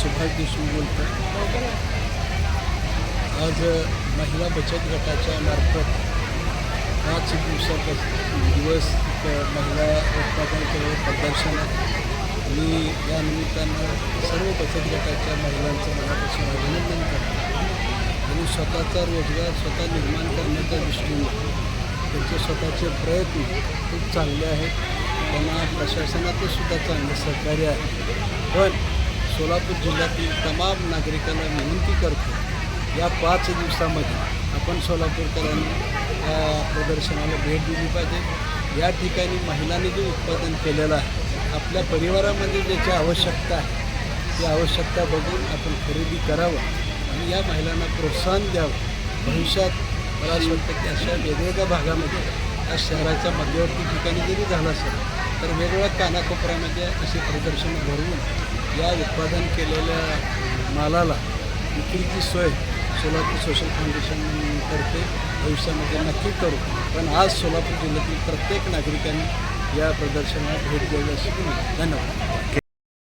सुभाष देशमुख बोलतो आज महिला बचत गटाच्या मार्फत पाच दिवसापासून दिवस महिला उत्पादन केलेलं प्रदर्शन मी या निमित्तानं सर्व बचत गटाच्या महिलांचं मनापासून अभिनंदन करतो. आणि स्वतःचा रोजगार स्वतः निर्माण करण्याच्या दृष्टीने त्यांचे स्वतःचे प्रयत्न खूप चांगले आहेत. त्यांना प्रशासनाचं सुद्धा चांगलं सहकार्य आहे. पण सोलापूर जिल्ह्यातील तमाम नागरिकांना विनंती करतो या पाच दिवसामध्ये आपण सोलापूरकरांनी या प्रदर्शनाला भेट दिली पाहिजे. या ठिकाणी महिलांनी जे उत्पादन केलेलं आहे आपल्या परिवारामध्ये ज्याची आवश्यकता आहे ती आवश्यकता बघून आपण खरेदी करावं आणि या महिलांना प्रोत्साहन द्यावं. भविष्यात मला असं वाटतं की अशा वेगवेगळ्या भागामध्ये या शहराच्या मध्यवर्ती ठिकाणी जरी झालं असेल तर वेगवेगळ्या कानाकोपऱ्यामध्ये असे प्रदर्शन भरवून या उत्पादन केलेल्या मालाला विक्रीची सोय सोलापूर सोशल फाउंडेशन तर्फे भविष्यामध्ये नक्की करू. पण आज सोलापूर जिल्ह्यातील प्रत्येक नागरिकांनी या प्रदर्शनात भेट द्यावी अशी धन्यवाद.